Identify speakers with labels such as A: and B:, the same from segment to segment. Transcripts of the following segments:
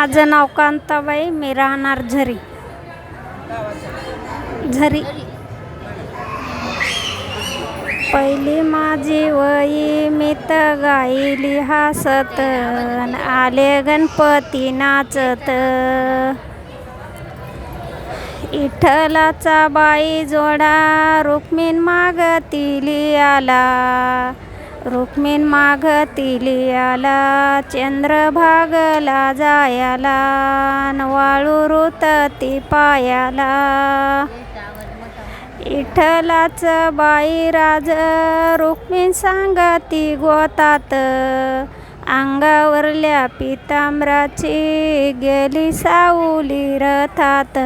A: माझं नाव कांताबाई मी राहणार झरी. झरी. पहिली माझी वही मी तर गाईली हसत आले गणपती नाचत. इठलाचा बाई जोडा रुक्मिण मागतिली आला. रुक्मिण मागतिली आला चंद्रभागला जायाला न वाळू ती पायाला. इठलाच बाई राज रुक्मिण सांगती गोतात. अंगावरल्या पितांबराची गेली सावली रथात.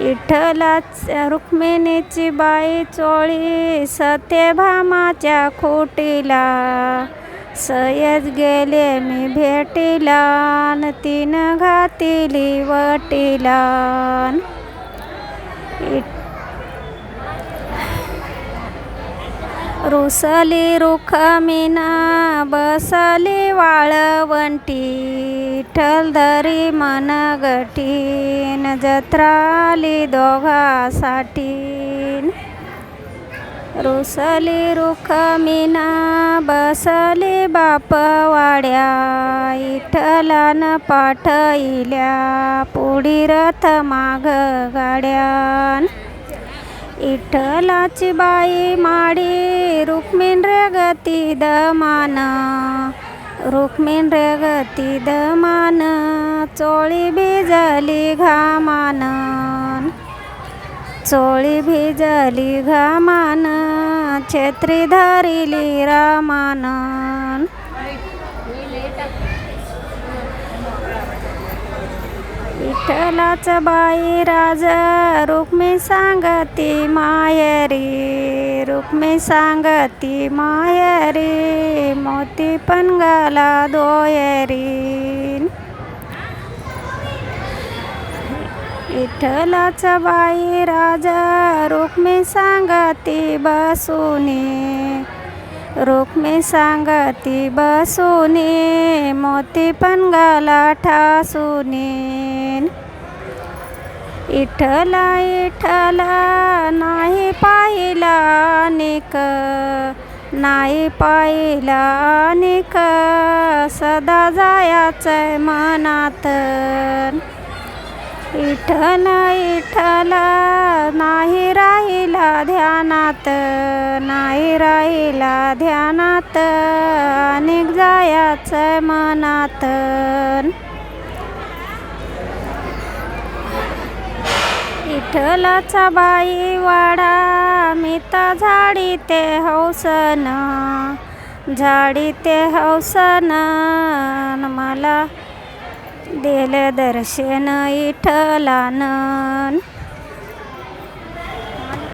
A: इठलाच रुक्मिणीची बाई चोळी सत्यभामाच्या खोटीला. सयज गेले मी भेटीला न तीन घातिली वटीला. रुसली रुखमिना बसली वाळवंटी ठलधरी मनगटीन जत्राली दोघासाठी. रुसली रुखमिना बसली बापवाड्या इठलान पाठइल्या पुढी रथ माग गाड्यान. इठलाची बाई माडी रुक्मिण रे गती दमान. रुक्मिण रे गती दमान चोळी भिजली घामान. चोळी भिजली घामान छत्री धरिली रामान. विठ्ठलाच बाई राज रुक्मी सांगती मायरी रुक्मी सांगती मायरी मोती पण गाला दोयरी. विठ्ठलाच बाई राज रुक्मी सांगती बसुनी रुक्मी सांगती बसुनी मोती पण गाला ठासुनी. इठला इठला नाही पाहिला निक नाही पाहिला निक सदा जायाचंय मनात. इठला इठला नाही राहिला ध्यान ध्यानात नाही राहिला ध्यानात अनेक जायाचं मनात. इठलाचा बाई वाडा मी झाडी ते हौसन. झाडी ते हौसन मला दिलं दर्शन इठलान.